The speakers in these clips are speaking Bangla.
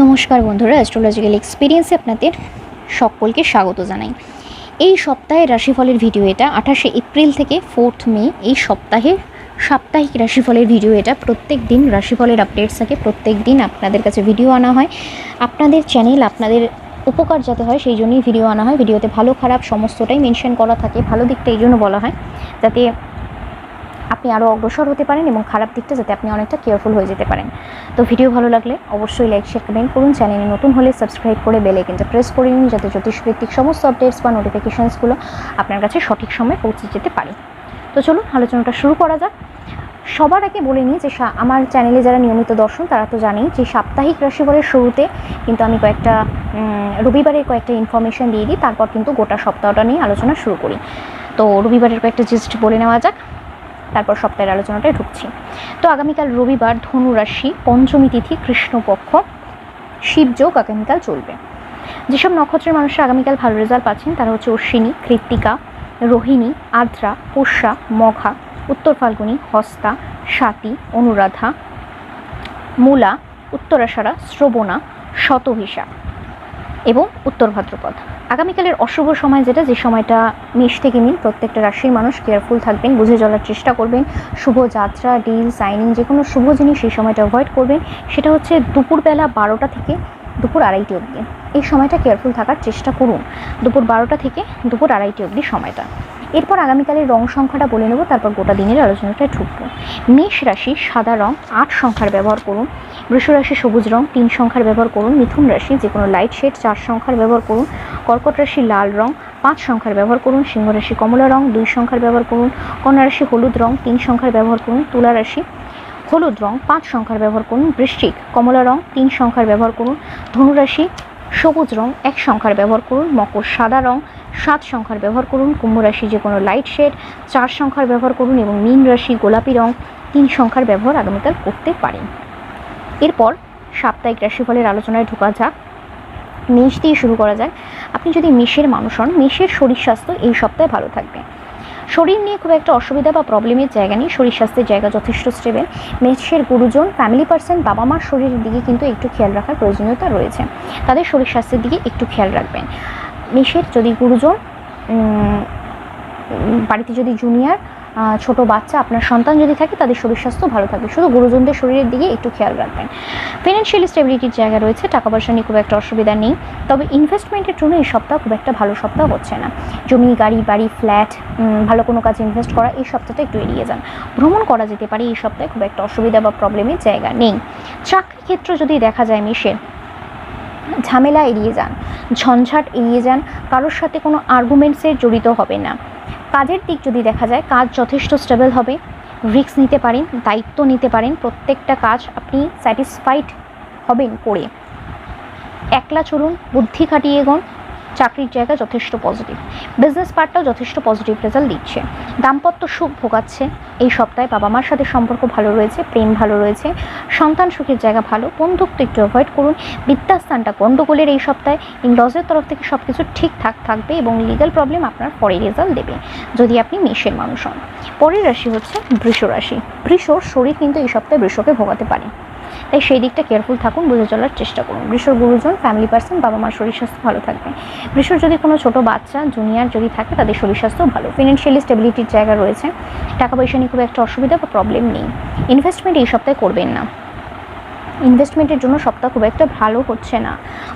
নমস্কার বন্ধুরা অ্যাস্ট্রোলজিক্যাল এক্সপিরিয়েন্সে আপনাদের সকলকে স্বাগত জানাই। এই সপ্তাহের রাশিফলের ভিডিও এটা, আঠাশে এপ্রিল থেকে ফোর্থ মে এই সপ্তাহের সাপ্তাহিক রাশিফলের ভিডিও এটা। প্রত্যেক দিন রাশিফলের আপডেটস থাকে, প্রত্যেক দিন আপনাদের কাছে ভিডিও আনা হয়। আপনাদের চ্যানেল আপনাদের উপকার যাতে হয়, সেই জন্যই ভিডিও আনা হয়। ভিডিওতে ভালো, খারাপ, সমস্তটাই মেনশন করা থাকে, ভালো দিকটা এই জন্য বলা হয়। যাতে আপনি আরও অগ্রসর হতে পারেন এবং খারাপ দিকটা যাতে আপনি অনেকটা কেয়ারফুল হয়ে যেতে পারেন। তো ভিডিও ভালো লাগলে অবশ্যই লাইক শেয়ার কমেন্ট করুন। চ্যানেলে নতুন হলে সাবস্ক্রাইব করে বেল আইকনটা প্রেস করে নিন যাতে জ্যোতিষভিত্তিক সমস্ত আপডেটস বা নোটিফিকেশানসগুলো আপনার কাছে সঠিক সময়ে পৌঁছে যেতে পারে। তো চলুন আলোচনাটা শুরু করা যাক। সবার আগে বলে নিই যে আমার চ্যানেলে যারা নিয়মিত দর্শন, তারা তো জানেই যে সাপ্তাহিক রাশিফলের শুরুতে কিন্তু আমি কয়েকটা রবিবারের কয়েকটা ইনফরমেশন দিয়ে দিই, তারপর কিন্তু গোটা সপ্তাহটা নিয়ে আলোচনা শুরু করি। তো রবিবারের কয়েকটা জিস্ট বলে নেওয়া যাক। তারপর সপ্তাহের আলোচনাটায় ঢুকছি। তো আগামীকাল রবিবার ধনু রাশি, পঞ্চমী তিথি কৃষ্ণপক্ষ শিবযোগ আগামীকাল চলবে। যেসব নক্ষত্রের মানুষরা আগামীকাল ভালো রেজাল্ট পাচ্ছেন, তারা হচ্ছে অশ্বিনী, কৃত্তিকা, রোহিণী আদ্রা পোষ্যা মঘা, উত্তর ফাল্গুনী, হস্তা, স্বাতি, অনুরাধা, মূলা, উত্তরাষাঢ়া, শ্রবণা শতভিসা এবং উত্তর ভাদ্রপদ। আগামীকালের অশুভ সময় যেটা, যে সময়টা মেষ থেকে মিন প্রত্যেকটা রাশির মানুষ কেয়ারফুল থাকবেন, বুঝে চলার চেষ্টা করবেন, শুভ যাত্রা ডিল সাইনিং যে কোনো শুভ জিনিস সেই সময়টা অ্যাভয়েড করবেন, সেটা হচ্ছে দুপুরবেলা বারোটা থেকে দুপুর আড়াইটি অবধি। এই সময়টা কেয়ারফুল থাকার চেষ্টা করুন, দুপুর বারোটা থেকে দুপুর আড়াইটি অবধি সময়টা। এরপর আগামীকালের রং সংখ্যাটা বলে নেব, তারপর গোটা দিনের আলোচনাটায় ঢুকবো। মেষ রাশি সাদা রং, আট সংখ্যার ব্যবহার করুন। বৃষ রাশি সবুজ রং, তিন সংখ্যার ব্যবহার করুন। মিথুন রাশি যে কোনো লাইট শেড চার সংখ্যার ব্যবহার করুন। কর্কট রাশি লাল রং, পাঁচ সংখ্যার ব্যবহার করুন। সিংহ রাশি কমলা রং, দুই সংখ্যার ব্যবহার করুন। কন্যা রাশি হলুদ রং, তিন সংখ্যার ব্যবহার করুন। তুলা রাশি হলুদ রং, পাঁচ সংখ্যার ব্যবহার করুন। বৃশ্চিক কমলা রং, তিন সংখ্যার ব্যবহার করুন। ধনুরাশি সবুজ রং, এক সংখ্যার ব্যবহার করুন। মকর সাদা রং সাত সংখ্যার ব্যবহার করুন, কুম্ভ রাশি যে কোনো লাইট শেড চার সংখ্যার ব্যবহার করুন এবং মীন রাশি গোলাপি রং তিন সংখ্যার ব্যবহার আগামীকাল করতে পারেন। এরপর সাপ্তাহিক রাশিফলের আলোচনায় ঢোকা যাক। মেষ দিয়ে শুরু করা যায় আপনি যদি মেষের মানুষ হন, মেষের শরীর স্বাস্থ্য এই সপ্তাহে ভালো থাকবে। শরীর নিয়ে খুব একটা অসুবিধা বা প্রবলেমের জায়গা নেই, শরীর স্বাস্থ্যের জায়গা যথেষ্ট স্টেবেল মেষের গুরুজন ফ্যামিলি পার্সন বাবা মার শরীরের দিকে কিন্তু একটু খেয়াল রাখার প্রয়োজনীয়তা রয়েছে। তাদের শরীর স্বাস্থ্যের দিকে একটু খেয়াল রাখবেন। মেষের যদি গুরুজন বাড়িতে যদি জুনিয়র ছোট বাচ্চা, আপনার সন্তান যদি থাকে, তাদের শরীর স্বাস্থ্য ভালো থাকবে। শুধু গুরুজনদের শরীরের দিকে একটু খেয়াল রাখবেন। ফিনান্সিয়াল স্টেবিলিটির জায়গা রয়েছে, টাকা পয়সা নিয়ে খুব একটা অসুবিধা নেই। তবে ইনভেস্টমেন্টের জন্য এই সপ্তাহ খুব একটা ভালো সপ্তাহ হচ্ছে না। জমি, গাড়ি, বাড়ি ফ্ল্যাট ভালো কোনো কাজে ইনভেস্ট করা, এই সপ্তাহটা একটু এড়িয়ে যান। ভ্রমণ করা যেতে পারে, এই সপ্তাহে খুব একটা অসুবিধা বা প্রবলেমের জায়গা নেই। চাকরি ক্ষেত্র যদি দেখা যায় মেশে ঝামেলা এড়িয়ে যান। ঝঞ্ঝাট এড়িয়ে যান, কারোর সাথে কোনো আর্গুমেন্টসে জড়িত হবে না। কাজের দিক যদি দেখা যায়, কাজ যথেষ্ট স্টেবল হবে। রিস্ক নিতে পারেন, দায়িত্ব নিতে পারেন, প্রত্যেকটা কাজ আপনি স্যাটিসফাইড হবেন করে। একলা চলুন, বুদ্ধি খাটিয়ে এগোন চাকরির জায়গা যথেষ্ট পজিটিভ বিজনেস পার্টটাও যথেষ্ট পজিটিভ রেজাল্ট দিচ্ছে। দাম্পত্য সুখ ভোগাচ্ছে। এই সপ্তাহে বাবা মার সাথে সম্পর্ক ভালো রয়েছে, প্রেম ভালো রয়েছে, সন্তান সুখের জায়গা ভালো, বন্ধুত্ব একটু অ্যাভয়েড করুন। বিদ্যাস্থানটা গণ্ডগোলের এই সপ্তাহে ইনলজের তরফ থেকে সব কিছু ঠিকঠাক থাকবে এবং লিগ্যাল প্রবলেম আপনার পরে রেজাল্ট দেবে, যদি আপনি মেষের মানুষ হন। পরের রাশি হচ্ছে বৃষ রাশি। বৃষর শরীর কিন্তু এই সপ্তাহে বৃষকে ভোগাতে পারে। তাই সেই দিকটা কেয়ারফুল থাকুন, বুঝে চলার চেষ্টা করুন। বৃষর গুরুজন ফ্যামিলি পার্সন বাবা মার শরীর স্বাস্থ্য ভালো থাকবে। বৃষর যদি কোনো ছোট বাচ্চা জুনিয়র যদি থাকে, তাদের শরীর স্বাস্থ্য ভালো। ফিনান্সিয়ালি স্টেবিলিটির জায়গা রয়েছে। টাকা পয়সা নিয়ে খুব একটা অসুবিধা বা প্রবলেম নেই। ইনভেস্টমেন্ট এই সপ্তাহে করবেন না। ইনভেস্টমেন্টের জন্য সপ্তাহ খুব একটা ভালো হচ্ছে না।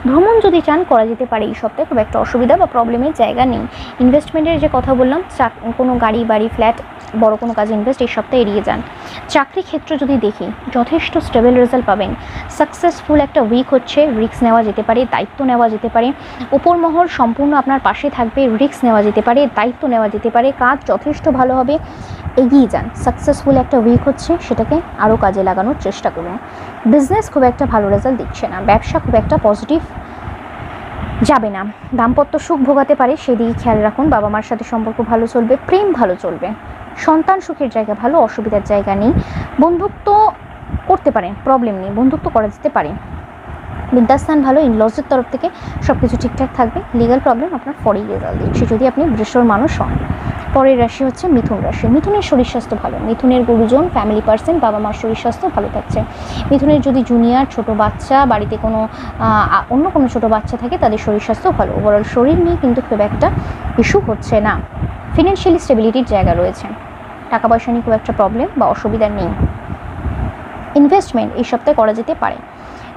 ভ্রমণ যদি চান, করা যেতে পারে এই সপ্তাহে খুব একটা অসুবিধা বা প্রবলেমের জায়গা নেই। ইনভেস্টমেন্টের যে কথা বললাম কোনো গাড়ি, বাড়ি ফ্ল্যাট বড় কোনো কাজে ইনভেস্ট এই সপ্তাহে এড়িয়ে যান। চাকরি ক্ষেত্র যদি দেখি, যথেষ্ট স্টেবল রেজাল্ট পাবেন। সাকসেসফুল একটা উইক হচ্ছে রিস্ক নেওয়া যেতে পারে, দায়িত্ব নেওয়া যেতে পারে। ওপর মহল সম্পূর্ণ আপনার পাশে থাকবে রিস্ক নেওয়া যেতে পারে, দায়িত্ব নেওয়া যেতে পারে, কাজ যথেষ্ট ভালো হবে, এগিয়ে যান। সাকসেসফুল একটা উইক হচ্ছে, সেটাকে আরও কাজে লাগানোর চেষ্টা করুন। বিজনেস খুব একটা ভালো রেজাল্ট দিচ্ছে না। ব্যবসা খুব একটা পজিটিভ যাবে না। দাম্পত্য সুখ ভোগাতে পারে, সেদিকে খেয়াল রাখুন। বাবা মার সাথে সম্পর্ক ভালো চলবে, প্রেম ভালো চলবে। সন্তান সুখের জায়গা ভালো, অসুবিধার জায়গা নেই। বন্ধুত্ব করতে পারেন প্রবলেম নেই। বন্ধুত্ব করা যেতে পারে। বিদ্যাস্থান ভালো ইনলজের তরফ থেকে সব কিছু ঠিকঠাক থাকবে। লিগাল প্রবলেম আপনার পরেই রেজাল্ট দিচ্ছে। যদি আপনি বৃষর মানুষ হন পরের রাশি হচ্ছে মিথুন রাশি। মিথুনের শরীর স্বাস্থ্য ভালো। মিথুনের গুরুজন ফ্যামিলি পার্সন বাবা মার শরীর স্বাস্থ্য ভালো থাকছে। মিথুনের যদি জুনিয়র ছোট বাচ্চা, বাড়িতে কোনো অন্য কোনো ছোট বাচ্চা থাকে, তাদের শরীর স্বাস্থ্য ভালো। ওভারঅল শরীর নিয়ে কিন্তু খুব একটা ইস্যু হচ্ছে না। ফিনান্সিয়ালি স্টেবিলিটির জায়গা রয়েছে। টাকা পয়সা নিয়ে খুব একটা প্রবলেম বা অসুবিধা নেই। ইনভেস্টমেন্ট এই সপ্তাহে করা যেতে পারে।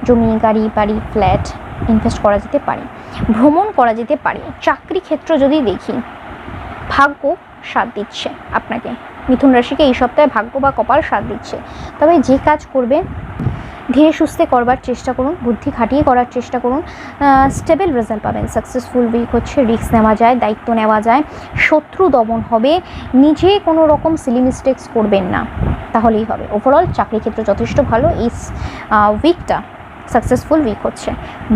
জমি, গাড়ি, বাড়ি ফ্ল্যাট ইনভেস্ট করা যেতে পারে। ভ্রমণ করা যেতে পারে। চাকরি ক্ষেত্র যদি দেখি, ভাগ্য সাথ দিচ্ছে আপনাকে। মিথুন রাশিকে এই সপ্তাহে ভাগ্য বা কপাল সাথ দিচ্ছে। তবে যে কাজ করবে ধীরে সুস্থে করবার চেষ্টা করুন, বুদ্ধি খাটিয়ে করার চেষ্টা করুন স্টেবল রেজাল্ট পাবেন। সাকসেসফুল উইক হচ্ছে রিস্ক নেওয়া যায়, দায়িত্ব নেওয়া যায়, শত্রু দমন হবে, নিজে কোনো রকম সিলি মিস্টেক্স করবেন না, তাহলেই হবে। ওভারঅল চাকরি ক্ষেত্র যথেষ্ট ভালো, এই উইকটা সাকসেসফুল উইক হচ্ছে।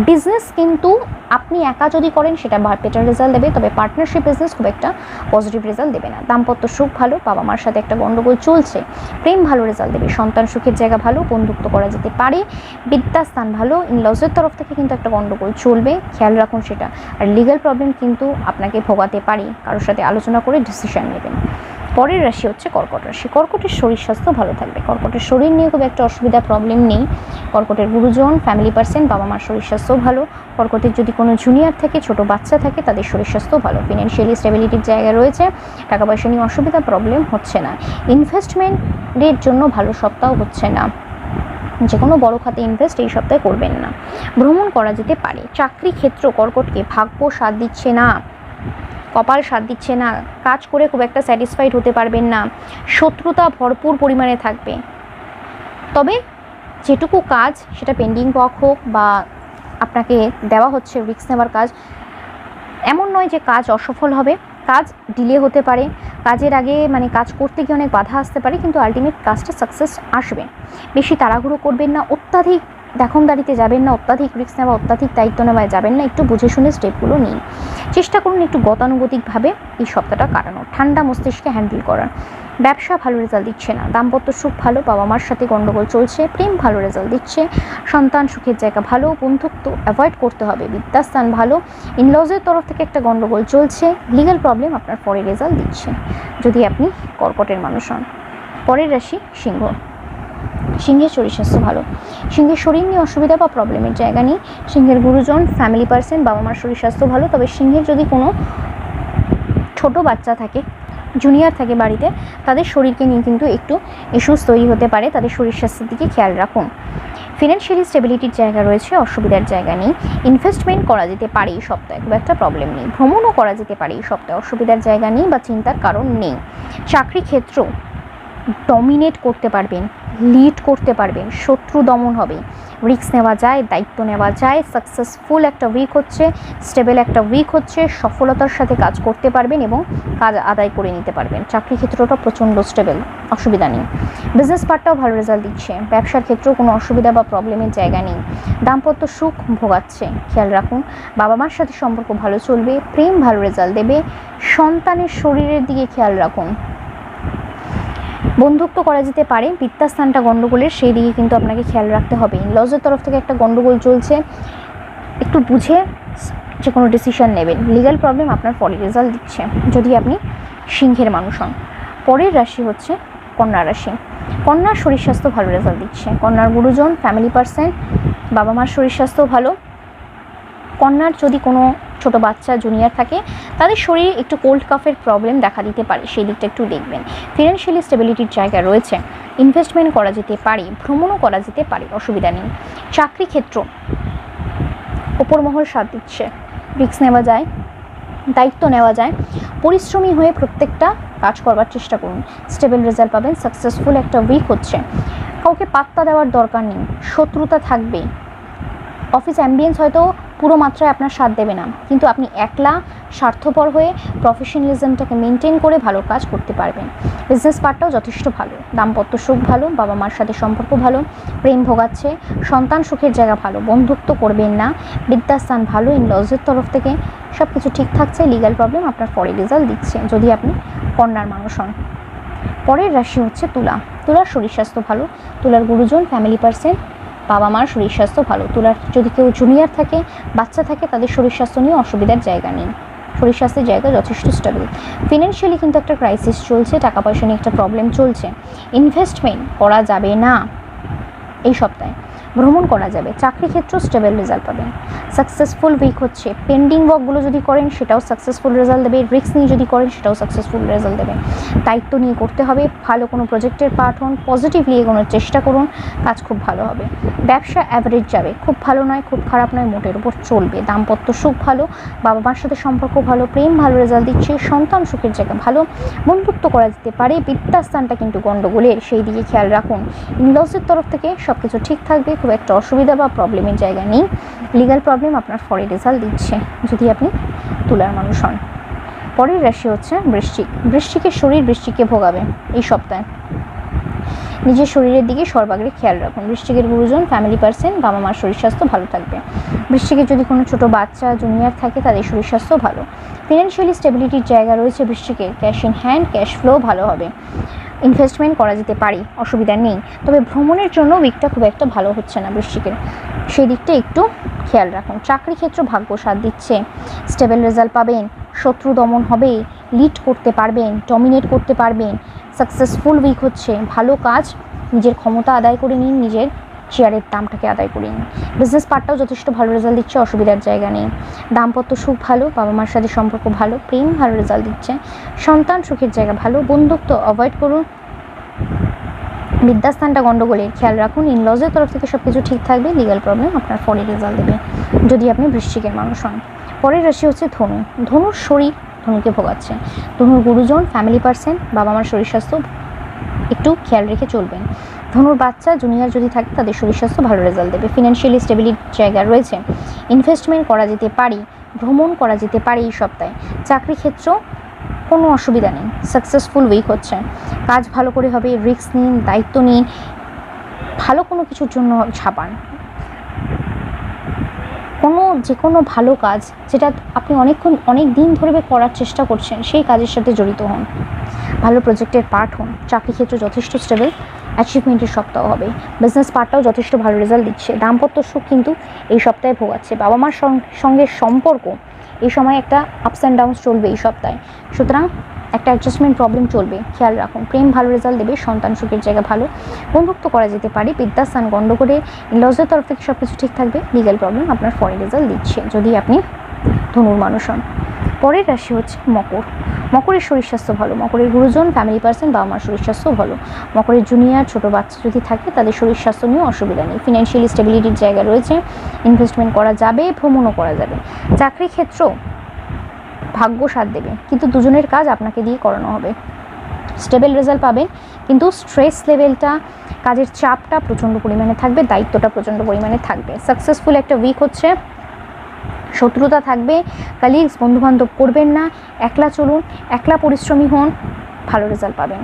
বিজনেস কিন্তু আপনি একা যদি করেন, সেটা বেটার রেজাল্ট দেবে, তবে পার্টনারশিপ বিজনেস খুব একটা পজিটিভ রেজাল্ট দেবে না। দাম্পত্য সুখ ভালো, বাবা মার সাথে একটা গণ্ডগোল চলছে, প্রেম ভালো রেজাল্ট দেবে, সন্তান সুখের জায়গা ভালো, বন্ধুত্ব করা যেতে পারে বিদ্যাস্থান ভালো ইনলজের তরফ থেকে কিন্তু একটা গণ্ডগোল চলবে, খেয়াল রাখুন সেটা। আর লিগ্যাল প্রবলেম কিন্তু আপনাকে ভোগাতে পারে, কারোর সাথে আলোচনা করে ডিসিশন নেবেন। পরের রাশি হচ্ছে কর্কট রাশি। কর্কটের শরীর স্বাস্থ্য ভালো থাকবে। কর্কটের শরীর নিয়ে খুব একটা অসুবিধা প্রবলেম নেই। কর্কটের গুরুজন ফ্যামিলি পার্সন বাবা মার শরীর স্বাস্থ্য ভালো। কর্কটের যদি কোনো জুনিয়র থাকে, ছোট বাচ্চা থাকে, তাদের শরীর স্বাস্থ্য ভালো। ফিনান্সিয়ালি স্টেবিলিটির জায়গা রয়েছে। টাকা পয়সা নিয়ে অসুবিধা প্রবলেম হচ্ছে না। ইনভেস্টমেন্টের জন্য ভালো সপ্তাহ হচ্ছে না। যে কোনো বড় খাতে ইনভেস্ট এই সপ্তাহে করবেন না। ভ্রমণ করা যেতে পারে। চাকরি ক্ষেত্র কর্কটকে ভাগ্য সাথ দিচ্ছে না। কপাল সাথ দিচ্ছে না। কাজ করে খুব একটা স্যাটিসফাইড হতে পারবেন না। শত্রুতা ভরপুর পরিমাণে থাকবে। তবে যেটুকু কাজ সেটা পেন্ডিং ওয়ার্ক হোক বা আপনাকে দেওয়া হচ্ছে রিক্স নেওয়ার কাজ, এমন নয় যে কাজ অসফল হবে। কাজ ডিলে হতে পারে। কাজের আগে মানে কাজ করতে গিয়ে অনেক বাধা আসতে পারে, কিন্তু আলটিমেট কাজটা সাকসেস আসবে। বেশি তাড়াহুড়ো করবেন না। অত্যাধিক দেখনদারিতে যাবেন না, অত্যাধিক রিস্ক নেওয়া, অত্যাধিক দায়িত্ব নেওয়ায় যাবেন না, একটু বুঝে শুনে স্টেপগুলো নিন। চেষ্টা করুন একটু গতানুগতিকভাবে এই সপ্তাহটা কাটানো, ঠান্ডা মস্তিষ্কে হ্যান্ডেল করার। ব্যবসা ভালো রেজাল্ট দিচ্ছে না, দাম্পত্য সুখ ভালো বাবা মার সাথে গণ্ডগোল চলছে, প্রেম ভালো রেজাল্ট দিচ্ছে, সন্তান সুখের জায়গা ভালো, বন্ধুত্ব অ্যাভয়েড করতে হবে বিদ্যাস্থান ভালো ইনলজের তরফ থেকে একটা গণ্ডগোল চলছে লিগ্যাল প্রবলেম আপনার পরে রেজাল্ট দিচ্ছে, যদি আপনি কর্কটের মানুষ হন। পরের রাশি সিংহ। সিংহের শরীর স্বাস্থ্য ভালো। সিংহের শরীর নিয়ে অসুবিধা বা প্রবলেমের জায়গা নেই। সিংহের গুরুজন ফ্যামিলি পার্সন বাবা মার শরীর স্বাস্থ্য ভালো। তবে সিংহের যদি কোনো ছোট বাচ্চা থাকে জুনিয়র থাকে বাড়িতে, তাদের শরীরকে নিয়ে কিন্তু একটু ইস্যুস তৈরি হতে পারে। তাদের শরীর স্বাস্থ্যের দিকে খেয়াল রাখুন। ফিনান্সিয়ালি স্টেবিলিটির জায়গা রয়েছে, অসুবিধার জায়গা নেই। ইনভেস্টমেন্ট করা যেতে পারে এই সপ্তাহে, খুব একটা প্রবলেম নেই। ভ্রমণও করা যেতে পারে এই সপ্তাহে, অসুবিধার জায়গা নেই বা চিন্তার কারণ নেই। চাকরি ক্ষেত্র ডমিনেট করতে পারবেন লিড করতে পারবেন, শত্রু দমন হবে। রিস্ক নেওয়া যায়, দায়িত্ব নেওয়া যায় সাকসেসফুল একটা উইক হচ্ছে স্টেবল একটা উইক হচ্ছে, সফলতার সাথে কাজ করতে পারবেন এবং কাজ আদায় করে নিতে পারবেন। চাকরি ক্ষেত্রটা প্রচণ্ড স্টেবল অসুবিধা নেই। বিজনেস পার্টটাও ভালো রেজাল্ট দিচ্ছে। ব্যবসার ক্ষেত্রেও কোনো অসুবিধা বা প্রবলেমের জায়গা নেই। দাম্পত্য সুখ ভোগাচ্ছে, খেয়াল রাখুন। বাবা মার সাথে সম্পর্ক ভালো চলবে, প্রেম ভালো রেজাল্ট দেবে। সন্তানের শরীরের দিকে খেয়াল রাখুন। বন্ধুত্ব করা যেতে পারে বিদ্যাস্থানটা গণ্ডগোলের সেই দিকে কিন্তু আপনাকে খেয়াল রাখতে হবে। লজের তরফ থেকে একটা গণ্ডগোল চলছে, একটু বুঝে যে কোনো ডিসিশন নেবেন। লিগ্যাল প্রবলেম আপনার পরে রেজাল্ট দিচ্ছে, যদি আপনি সিংহের মানুষ হন। পরের রাশি হচ্ছে কন্যা রাশি। কন্যার শরীর স্বাস্থ্য ভালো রেজাল্ট দিচ্ছে। কন্যার গুরুজন ফ্যামিলি পার্সন বাবা মার শরীর স্বাস্থ্য ভালো। কন্যার যদি কোনো ছোট বাচ্চা জুনিয়র থাকে, তাদের শরীরে একটু কোল্ড কাফের প্রবলেম দেখা দিতে পারে, সেই দিকটা একটু দেখবেন। ফিনান্সিয়ালি স্টেবিলিটির জায়গা রয়েছে ইনভেস্টমেন্ট করা যেতে পারে, ভ্রমণও করা যেতে পারে, অসুবিধা নেই। চাকরি ক্ষেত্র ওপর মহল সাথ দিচ্ছে রিক্স নেওয়া যায়, দায়িত্ব নেওয়া যায়। পরিশ্রমী হয়ে প্রত্যেকটা কাজ করবার চেষ্টা করুন। স্টেবল রেজাল্ট পাবেন সাকসেসফুল একটা উইক হচ্ছে। কাউকে পাত্তা দেওয়ার দরকার নেই, শত্রুতা থাকবে অফিস অ্যাম্বিয়েন্স হয়তো পুরো মাত্রায় আপনার সাথ দেবে না। কিন্তু আপনি একলা স্বার্থপর হয়ে প্রফেশনালিজমটাকে মেনটেন করে ভালো কাজ করতে পারবেন। বিজনেস পার্টটাও যথেষ্ট ভালো। দাম্পত্য সুখ ভালো, বাবা মার সাথে সম্পর্ক ভালো, প্রেম ভোগাচ্ছে, সন্তান সুখের জায়গা ভালো, বন্ধুত্ব করবেন না বিদ্যাস্থান ভালো ইন লজের তরফ থেকে সব কিছু ঠিক থাকছে লিগ্যাল প্রবলেম আপনার পরে রেজাল্ট দিচ্ছে, যদি আপনি কন্যার মানুষ হন। পরের রাশি হচ্ছে তুলা। তুলার শরীর স্বাস্থ্য ভালো, তুলার গুরুজন ফ্যামিলি পার্সন বাবা মার শরীর স্বাস্থ্য ভালো। তোলার যদি কেউ জুনিয়র থাকে, বাচ্চা থাকে, তাদের শরীর স্বাস্থ্য নিয়ে অসুবিধার জায়গা নেই। শরীর স্বাস্থ্যের জায়গা যথেষ্ট স্টেবল ফিনান্সিয়ালি কিন্তু একটা ক্রাইসিস চলছে টাকা পয়সা নিয়ে একটা প্রবলেম চলছে। ইনভেস্টমেন্ট করা যাবে না এই সপ্তাহে। ভ্রমণ করা যাবে। চাকরি ক্ষেত্রেও স্টেবল রেজাল্ট পাবেন। সাকসেসফুল উইক হচ্ছে। পেন্ডিং ওয়ার্কগুলো যদি করেন, সেটাও সাকসেসফুল রেজাল্ট দেবে। রিস্ক নিয়ে যদি করেন, সেটাও সাকসেসফুল রেজাল্ট দেবে। দায়িত্ব নিয়ে করতে হবে। ভালো কোনো প্রজেক্টের পার্ট হন। পজিটিভলি এগোনোর চেষ্টা করুন। কাজ খুব ভালো হবে। ব্যবসা অ্যাভারেজ যাবে। খুব ভালো নয়, খুব খারাপ নয়, মোটের উপর চলবে। দাম্পত্য সুখ ভালো। বাবা মার সাথে সম্পর্ক ভালো। প্রেম ভালো রেজাল্ট দিচ্ছে। সন্তান সুখের জায়গা ভালো। বন্ধুত্ব করা যেতে পারে। বিদ্যাস্থানটা কিন্তু গণ্ডগোলের সেই দিকে খেয়াল রাখুন। ইনলসের তরফ থেকে সব কিছু ঠিক থাকবে। খুব একটা অসুবিধা বা প্রবলেমের জায়গা নেই। লিগাল প্রবলেম আপনার ফরে রেজাল্ট দিচ্ছে, যদি আপনি তুলার মানুষ হন। পরের রাশি হচ্ছে বৃশ্চিক। বৃশ্চিকের শরীর বৃশ্চিককে ভোগাবে এই সপ্তাহে। নিজের শরীরের দিকে সর্বাগ্রে খেয়াল রাখুন। বৃশ্চিকের গুরুজন ফ্যামিলি পার্সন বাবা মার শরীর স্বাস্থ্য ভালো থাকবে। বৃশ্চিকের যদি কোনো ছোট বাচ্চা জুনিয়র থাকে, তাদের শরীর স্বাস্থ্য ভালো। ফিনান্সিয়ালি স্টেবিলিটির জায়গা রয়েছে বৃশ্চিকের। Cash in hand cash flow ভালো হবে। ইনভেস্টমেন্ট করা যেতে পারে, অসুবিধা নেই। তবে ভ্রমণের জন্য উইকটা খুব একটা ভালো হচ্ছে না বৃশ্চিকের। সেই দিকটা একটু খেয়াল রাখুন। চাকরি ক্ষেত্র ভাগ্য সাথ দিচ্ছে। স্টেবল রেজাল্ট পাবেন, শত্রু দমন হবে লিড করতে পারবেন ডমিনেট করতে পারবেন সাকসেসফুল উইক হচ্ছে, ভালো কাজ নিজের ক্ষমতা আদায় করে নিন নিজের। চেয়ারের দামটাকে আদায় করে। নিন বিজনেস পার্টটাও যথেষ্ট ভালো রেজাল্ট দিচ্ছে, অসুবিধার জায়গা নেই। দাম্পত্য সুখ ভালো বাবা মার সাথে সম্পর্ক ভালো, প্রেম ভালো রেজাল্ট দিচ্ছে। সন্তান সুখের জায়গা ভালো, বন্ধুত্ব অ্যাভয়েড করুন। বিদ্যাস্থানটা গণ্ডগোলের খেয়াল রাখুন। ইনলজের তরফ থেকে সব কিছু ঠিক থাকবে লিগাল প্রবলেম আপনার ফলে রেজাল্ট দেবে, যদি আপনি বৃশ্চিকের মানুষ হন। পরের রাশি হচ্ছে ধনু। ধনুর শরীর ধনুকে ভোগাচ্ছে। ধনুর গুরুজন ফ্যামিলি পার্সন বাবা মার শরীর স্বাস্থ্য একটু খেয়াল রেখে চলবেন। ধনুর বাচ্চা, জুনিয়র যদি থাকে, তাদের শরীর স্বাস্থ্য ভালো রেজাল্ট দেবে। ফিনান্সিয়ালি স্টেবিলিটির জায়গা রয়েছে। ইনভেস্টমেন্ট করা যেতে পারে, ভ্রমণ করা যেতে পারে এই সপ্তাহে। চাকরি ক্ষেত্র কোনো অসুবিধা নেই সাকসেসফুল উইক হচ্ছে। কাজ ভালো করে হবে রিস্ক নিন, দায়িত্ব নিন, ভালো কোনো কিছুর জন্য ছাপান। কোনো যে কোনো ভালো কাজ যেটা আপনি অনেকক্ষণ অনেক দিন ধরে করার চেষ্টা করছেন, সেই কাজের সাথে জড়িত হন। ভালো প্রজেক্টের পার্ট হন। চাকরি ক্ষেত্রে যথেষ্ট স্টেবল অ্যাচিভমেন্টের সপ্তাহ হবে। বিজনেস পার্টটাও যথেষ্ট ভালো রেজাল্ট দিচ্ছে। দাম্পত্য সুখ কিন্তু এই সপ্তাহে ভোগাচ্ছে। বাবা মার সঙ্গে সম্পর্ক, এই সময় একটা আপস অ্যান্ড ডাউন চলবে এই সপ্তাহে। সুতরাং একটা অ্যাডজাস্টমেন্ট প্রবলেম চলবে, খেয়াল রাখুন। প্রেম ভালো রেজাল্ট দেবে, সন্তান সুখের জায়গা ভালো। বন্ধুত্ব করা যেতে পারে বিদ্যাস্থান গণ্ড করে লজের তরফ থেকে সব কিছু ঠিক থাকবে। লিগ্যাল প্রবলেম আপনার ফরেন রেজাল্ট দিচ্ছে, যদি আপনি ধনুর মানুষ হন। পরের রাশি হচ্ছে মকর। মকরের শরীর স্বাস্থ্য ভালো, মকরের গুরুজন ফ্যামিলি পার্সন বাবা মার শরীর স্বাস্থ্য ভালো। মকরের জুনিয়র ছোটো বাচ্চা যদি থাকে, তাদের শরীর স্বাস্থ্য নিয়েও অসুবিধা নেই। ফিনান্সিয়ালি স্টেবিলিটির জায়গা রয়েছে ইনভেস্টমেন্ট করা যাবে, ভ্রমণও করা যাবে। চাকরি ক্ষেত্র ভাগ্য সাথ দেবে, কিন্তু দুজনের কাজ আপনাকে দিয়ে করানো হবে। স্টেবল রেজাল্ট পাবেন, কিন্তু স্ট্রেস লেভেলটা কাজের চাপটা প্রচণ্ড পরিমাণে থাকবে, দায়িত্বটা প্রচণ্ড পরিমাণে থাকবে। সাকসেসফুল একটা উইক হচ্ছে। শত্রুতা থাকবে। কালিগস বন্ধুবান্ধব করবেন না। একলা চলুন, একলা পরিশ্রমী হন, ভালো রেজাল্ট পাবেন।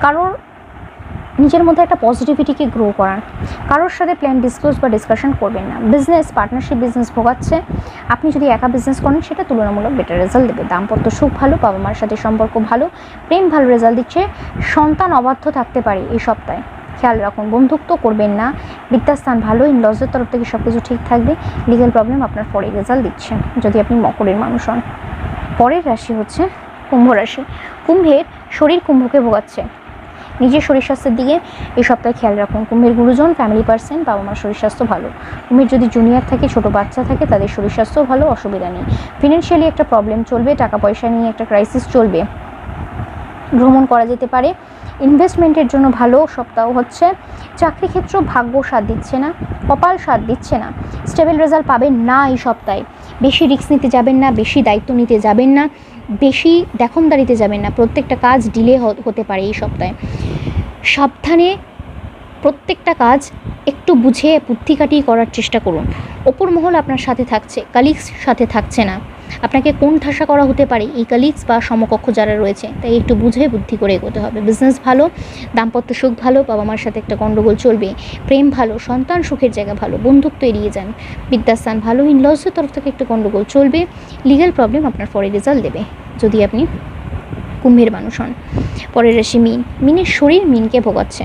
কারোর নিজের মধ্যে একটা পজিটিভিটিকে গ্রো করান কারোর। সাথে প্ল্যান ডিসক্লোজ বা ডিসকাশন করবেন না। বিজনেস পার্টনারশিপ বিজনেস ভোগাচ্ছে। আপনি যদি একা বিজনেস করেন, সেটা তুলনামূলক বেটার রেজাল্ট দেবে। দাম্পত্য সুখ ভালো বাবা মার সাথে সম্পর্ক ভালো, প্রেম ভালো রেজাল্ট দিচ্ছে। সন্তান অবাধ্য থাকতে পারে এই সপ্তাহে। খেয়াল রাখুন, বন্ধুত্ব করবেন না। বিদ্যাস্থান ভালো ইনলজের তরফ থেকে সব কিছু ঠিক থাকবে। লিগেল প্রবলেম আপনার পরে রেজাল্ট দিচ্ছে, যদি আপনি মকরের মানুষ হন। পরের রাশি হচ্ছে কুম্ভ রাশি। কুম্ভের শরীর কুম্ভকে ভোগাচ্ছে। নিজের শরীর স্বাস্থ্যের দিকে এই সপ্তাহে খেয়াল রাখুন। কুম্ভের গুরুজন ফ্যামিলি পার্সন বাবা মার শরীর স্বাস্থ্য ভালো। কুম্ভের যদি জুনিয়র থাকে, ছোট বাচ্চা থাকে, তাদের শরীর স্বাস্থ্য ভালো, অসুবিধা নেই। ফিনান্সিয়ালি একটা প্রবলেম চলবে টাকা পয়সা নিয়ে একটা ক্রাইসিস চলবে। ভ্রমণ করা যেতে পারে। ইনভেস্টমেন্টের জন্য ভালো সপ্তাহ হচ্ছে। চাকরি ক্ষেত্র ভাগ্য সাথ দিচ্ছে না, কপাল সাথ দিচ্ছে না। স্টেবল রেজাল্ট পাবেন না এই সপ্তাহে। বেশি রিস্ক নিতে যাবেন না, বেশি দায়িত্ব নিতে যাবেন না, বেশি দেখমদারিতে যাবেন না। প্রত্যেকটা কাজ ডিলে হতে পারে এই সপ্তাহে। সাবধানে প্রত্যেকটা কাজ একটু বুঝে বুদ্ধি কাটিয়ে করার চেষ্টা করুন। ওপর মহল আপনার সাথে থাকছে কালিগস সাথে থাকছে না। আপনাকে কোন ঠাসা করা হতে পারে, এই কালিগস বা সমকক্ষ যারা রয়েছে, তাই একটু বুঝে বুদ্ধি করে এগোতে হবে। বিজনেস ভালো, দাম্পত্য সুখ ভালো বাবা মার সাথে একটা গণ্ডগোল চলবে, প্রেম ভালো, সন্তান সুখের জায়গা ভালো, বন্ধুত্ব এড়িয়ে যান বিদ্যাস্থান ভালো ইনলসের তরফ থেকে একটা গণ্ডগোল চলবে লিগাল প্রবলেম আপনার ফরে রেজাল্ট দেবে। যদি আপনি কুম্ভের মানুষ হন। পরের রাশি মিন। মিনের শরীর মিনকে ভোগাচ্ছে।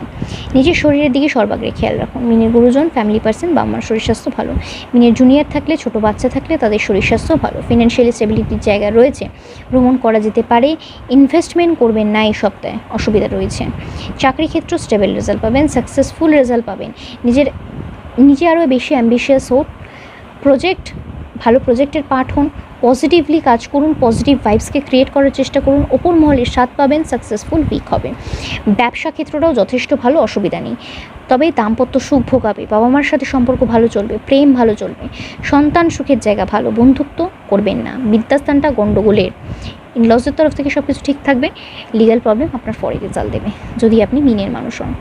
নিজের শরীরের দিকে সর্বাগ্রে খেয়াল রাখুন। মিনের গুরুজন ফ্যামিলি পার্সন বা আমার শরীর স্বাস্থ্য ভালো। মিনের জুনিয়র থাকলে, ছোট বাচ্চা থাকলে তাদের শরীর স্বাস্থ্য ভালো। ফিনান্সিয়ালি স্টেবিলিটির জায়গা রয়েছে। ভ্রমণ করা যেতে পারে। ইনভেস্টমেন্ট করবেন না এই সপ্তাহে। অসুবিধা রয়েছে। চাকরি ক্ষেত্র স্টেবল রেজাল্ট পাবেন সাকসেসফুল রেজাল্ট পাবেন। নিজের, নিজে আরও বেশি অ্যাম্বিশিয়াস হোক। প্রজেক্ট ভালো প্রজেক্টের পার্ট হন। পজিটিভলি কাজ করুন পজিটিভ ভাইবসকে ক্রিয়েট করার চেষ্টা করুন, ওপর মহলের স্বাদ পাবেন সাকসেসফুল উইক হবে। ব্যবসা ক্ষেত্রটাও যথেষ্ট ভালো, অসুবিধা নেই। তবে দাম্পত্য সুখ ভোগাবে, বাবা মার সাথে সম্পর্ক ভালো চলবে, প্রেম ভালো চলবে, সন্তান সুখের জায়গা ভালো, বন্ধুত্ব করবেন না বিদ্যাস্থানটা গণ্ডগোলের। ইনলসের তরফ থেকে সব কিছু ঠিক থাকবে লিগ্যাল প্রবলেম আপনার পরে রেজাল্ট দেবে, যদি আপনি মিনের মানুষ হন।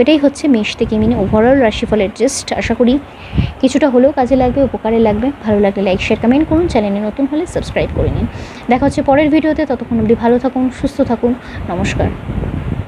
এটাই হচ্ছে মেষ থেকে মিনি ওভারঅল রাশিফলের জাস্ট আশা করি কিছুটা হলেও কাজে লাগবে, উপকারে লাগবে। ভালো লাগলে লাইক শেয়ার কমেন্ট করুন। চ্যানেলে নতুন হলে সাবস্ক্রাইব করে নিন। দেখা হচ্ছে পরের ভিডিওতে ততক্ষণ অবধি ভালো থাকুন, সুস্থ থাকুন। নমস্কার।